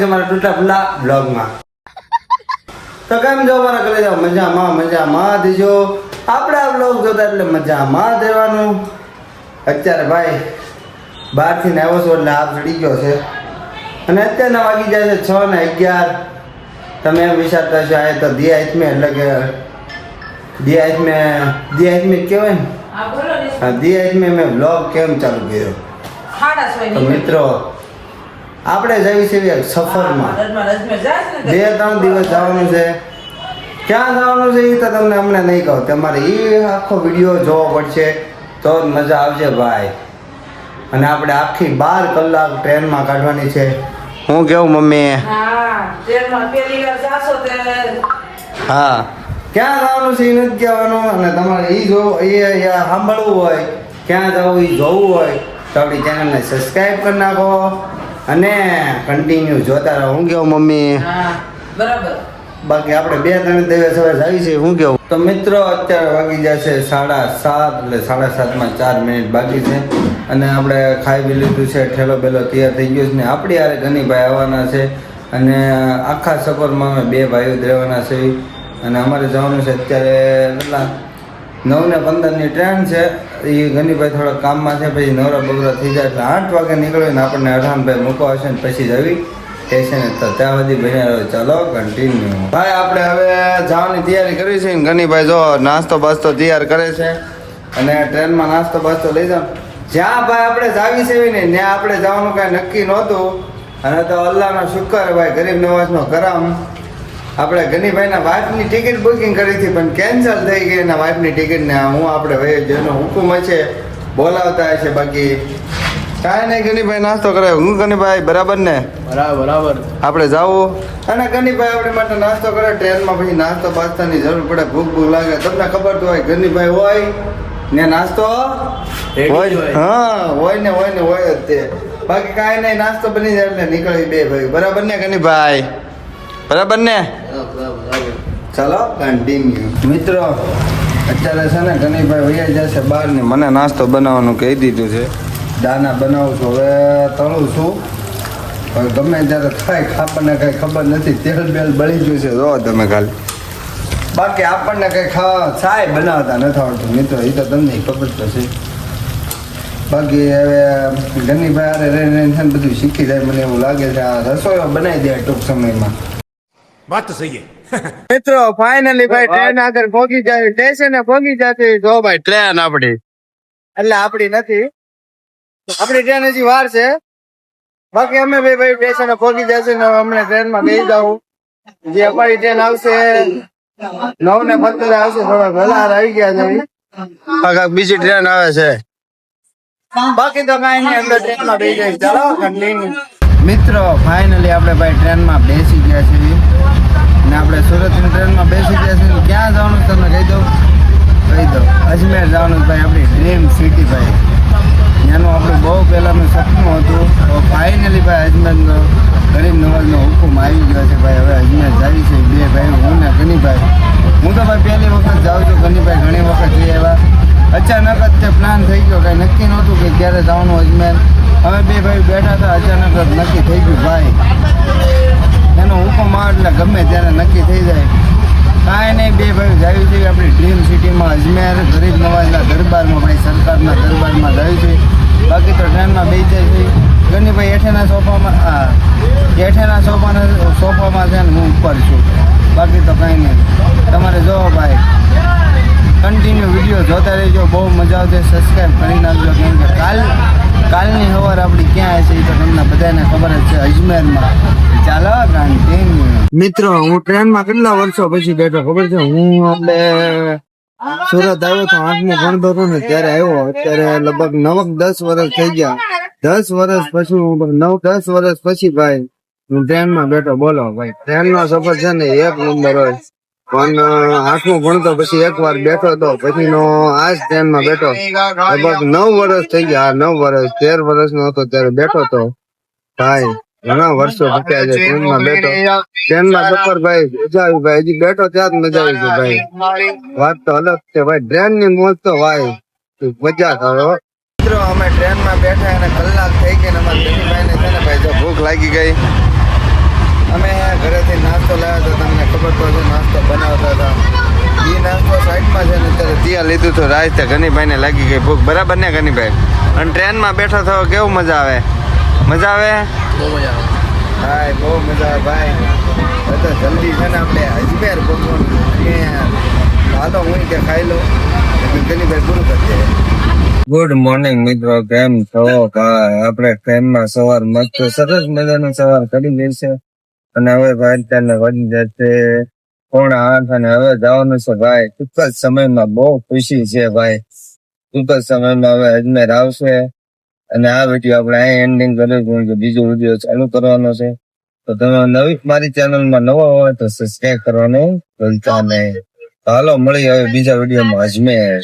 છે મારા ટૂટા ફૂલા બ્લોગમાં. તો કેમ જો મારા કરે જાઓ મજામાં મજામાં દેજો આપણે આ બ્લોગ જોતા એટલે મજામાં દેવાનું અત્યારે ભાઈ બહારથી આવ્યો છો એટલે આપ ચડી ગયો છે. અને અત્યારના વાગી જાય છે છ ને અગિયાર. તમે એમ વિચારતા છો આ તો દિયા ઇતમે એટલે કે દિયા ઇતમે દિયા ઇતમે કહેવાય ને. દિયા ઇતમે મેં બ્લોગ કેમ ચાલુ કર્યો? તો મિત્રો આપણે જઈએ છીએ સફરમાં. બે ત્રણ દિવસ જવાનું છે. ક્યાં જવાનું છે એ તો તમને અમને નહીં કહું. તમારે એ આખો વીડિયો જોવો પડશે તો મજા આવશે ભાઈ. અને આપણે આખી બાર કલાક ટ્રેનમાં કાઢવાની છે. હું કેવું મમ્મી? હા ક્યાં જવાનું છે એ નથી કહેવાનું. અને તમારે એ જો એ એ સાંભળવું હોય ક્યાં જવું એ જોવું હોય તો આપણી ચેનલને સબસ્ક્રાઈબ કરી નાખો. અને કન્ટિન્યુ જોતા રહો. હું કેવું મમ્મી? બરાબર. બાકી આપણે બે ત્રણ દિવસ હવે આવી છે હું કેવું? તો મિત્રો અત્યારે વાગી જશે સાડા સાત એટલે સાડા સાતમાં ચાર મિનિટ બાકી છે. અને આપણે ખાઈ બી લીધું છે ઠેલો બેલો તૈયાર થઈ ગયો છે ને આપણી યારે ગનીભાઈ આવવાના છે. અને આખા સફરમાં અમે બે ભાઈઓ જ રહેવાના છે. અને અમારે જવાનું છે અત્યારે કેટલા નવ ને પંદરની ટ્રેન છે. એ ઘનીભાઈ થોડા કામમાં છે, પછી નવરા બગરા થઈ જાય એટલે આઠ વાગે નીકળ્યો ને આપણને અઢાનભાઈ મૂકવા હશે ને પછી જવી સ્ટેશને તો ત્યાં સુધી બન્યા રહ્યો ચાલો કન્ટિન્યુ ભાઈ, આપણે હવે જવાની તૈયારી કરી છે ને ગનીભાઈ, જો નાસ્તો બાસ્તો તૈયાર કરે છે અને ટ્રેનમાં નાસ્તો બાસ્તો લઈ જાઓ. જ્યાં ભાઈ આપણે જાવી છે ને ત્યાં આપણે જવાનું કાંઈ નક્કી નહોતું. અને તો અલ્લાહનો શુક્ર ભાઈ, ગરીબ નવાજનો કરમ. આપણે ગનીભાઈના વાઇફની ટિકિટ બુકિંગ કરી હતી પણ કેન્સલ થઈ ગઈ એના વાઇફની ટિકિટ ને હું આપણે ભાઈ જેનો હુકુમ છે બોલાવતા છે બાકી. કાંઈ નહીં ગનીભાઈ નાસ્તો કરાય. હું ગનીભાઈ બરાબર ને? બરાબર બરાબર. આપણે જાવું? અને ગનીભાઈ આપણે માટે નાસ્તો કરે ટ્રેનમાં પછી નાસ્તો બાસ્તાની જરૂર પડે ભૂખ ભૂખ લાગે. તમને ખબર તો હોય ગનીભાઈ હોય ને નાસ્તો? હોય. હા હોય ને હોય ને હોય જ તે. બાકી કાંઈ નહીં નાસ્તો બની જાય એટલે નીકળી બે ભાઈ બરાબર ને ગનીભાઈ? બરાબર ને? ચાલો કન્ટિન્યુ મિત્રો, અત્યારે છે ને ગનીભાઈ વૈયા જશે બહાર ને મને નાસ્તો બનાવવાનું કહી દીધું છે. દાના બનાવું છું. હવે તળું છું. હવે ગમે ત્યારે થાય, આપણને કાંઈ ખબર નથી. તેલ બેલ બળી ગયું છે. જો તમે ખાલી. બાકી આપણને કંઈ ખાવા ચાય બનાવતા નથી આવડતું. મિત્રો એ તો તમને ખબર તો છે. બાકી હવે ગનીભાઈ આરે રહીને બધું શીખી જાય. મને એવું લાગે છે આ રસોઈઓ બનાવી દે ટૂંક સમયમાં. વાત તો સહી મિત્રો ફાઇનલી ભાઈ ટ્રેન આગળ ભોગી જાય સ્ટેશને ભોગી જતી જો ભાઈ ટ્રેન આપડી એટલે આપડી નથી. આપડી ટ્રેન હજી વાર છે. બાકી અમે ભાઈ ભાઈ સ્ટેશને ભોગી જશે ને અમને ટ્રેનમાં બેસી જાઉં. જે અમારી ટ્રેન આવશે નવ ને પંદર આવશે થોડા વહેલા આવી ગયા છે. બીજી ટ્રેન આવે છે. બાકી તો કઈ નહીં અંદર ટ્રેનમાં બેસી જાય ચાલો મિત્રો ફાઇનલી આપણે ભાઈ ટ્રેનમાં બેસી ગયા છીએ. ને આપણે સુરતની ટ્રેનમાં બેસી ગયા છીએ ક્યાં જવાનું છે તમને કહી દઉં કહી દઉં અજમેર જવાનું ભાઈ, આપણી ડ્રીમ સિટી ભાઈ. ત્યાંનું આપણું બહુ પહેલાંનું સપનું હતું. તો ફાઇનલી ભાઈ અજમેરનો, ગરીબ નવાજનો હુકુમ આવી ગયો છે ભાઈ. હવે અજમેર જાય છે. બે ભાઈ, હું ને ગનીભાઈ. હું તો ભાઈ પહેલી વખત જાઉં છું. ગનીભાઈ ઘણી વખત જઈ આવ્યા અચાનક જ તે પ્લાન થઈ ગયો કાંઈ નક્કી નહોતું કે ક્યારે જવાનું અજમેર. હવે બે ભાઈ બેઠા હતા. અચાનક જ નક્કી થઈ ગયું ભાઈ. એનો આવે એટલે ગમે ત્યારે નક્કી થઈ જાય. કાંઈ નહીં, બે ભાઈ જાય છે, આપણી ડ્રીમ સિટીમાં અજમેર, ગરીબ નવાજના દરબારમાં આપણી સરકારના દરબારમાં જાય છે. બાકી તો ટ્રેનમાં બેસી જાય છે. ગનીભાઈ હેઠેના સોફામાં હેઠેના સોફાના, સોફામાં છે ને હું ઉપર છું. બાકી તો કાંઈ નહીં. તમારે જોવો ભાઈ કન્ટિન્યુ વીડિયો જોતા રહેજો, બહુ મજા આવશે. સબસ્ક્રાઈબ કરી નાખજો, કેમ કે કાલ, કાલની સવાર આપણી ક્યાં હશે એ તો તમને બધાને ખબર મિત્રો, હું ટ્રેનમાં કેટલા વર્ષો પછી બેઠો, ખબર છે? હું એટલે સુરત આવ્યો તો આઠમું ભણતો હતો ને ત્યારે આવ્યો. અત્યારે લગભગ નવક દસ વર્ષ થઈ ગયા. દસ વર્ષ પછી હું નવ, દસ વર્ષ પછી ભાઈ, હું ટ્રેનમાં બેઠો. બોલો ભાઈ, ટ્રેનનો સફર છે ને, એક નંબર હોય. પણ આઠમું ભણતો પછી એક વાર બેઠો તો પછી નો આ જ ટ્રેનમાં બેઠો. લગભગ નવ વર્ષ થઈ ગયા. નવ વર્ષ, તેર વર્ષ નો હતો ત્યારે બેઠો તો. ભાઈ ઘણા વર્ષો વીત્યા છે ટ્રેનમાં બેઠો ટ્રેનમાં સફર ભાઈ મજા ભાઈ હજી બેઠો ત્યાં જ મજા આવી છે ભાઈ. વાત તો અલગ છે ભાઈ ટ્રેનની મોજ તો ભાઈ મજા કરો. મિત્રો અમે ટ્રેનમાં બેઠા અને કલાક થઈ ગઈ અમારા ગનીભાઈ ને છે ને ભાઈ જો ભૂખ લાગી ગઈ. અમે ઘરેથી નાસ્તો લાવ્યા હતા તમને ખબર પડશે નાસ્તો બનાવતા હતા. એ નાસ્તો સાઈડમાં છે ને અત્યારે ત્યાં લીધું હતું રાતે ગનીભાઈને લાગી ગઈ ભૂખ. બરાબર ને ગનીભાઈ? અને ટ્રેનમાં બેઠો થયો કેવું મજા આવે? મજા આવે? બહુ મજા આવે. ભાઈ બહુ મજા આવે ભાઈ. તો જલ્દી છે ને આપણે અજમેર પહોંચવાનું. હાલો હું કે ખાઈ લો પૂરું કરી ગુડ મોર્નિંગ મિત્રો. કેમ છો? ભાઈ આપણે ટ્રેનમાં સવાર મસ્ત સરસ મજાનો સવાર કરી દેશે અને હવે ભાઈ અત્યારને વધી જશે પોણા આઠ અને હવે જવાનું છે ભાઈ. ટૂંક જ સમયમાં બહુ ખુશી છે ભાઈ. ટૂંક જ સમયમાં હવે અજમેર આવશે. અને આ વીડિયો આપણે અહીં એન્ડિંગ કરીશું કે બીજો વીડિયો ચાલુ કરવાનો છે. તો તમે નવી મારી ચેનલમાં નવા હોય તો સબસ્ક્રાઈબ કરવાનું ભૂલતા નહીં. હાલો મળી હવે બીજા વિડીયોમાં અજમેર.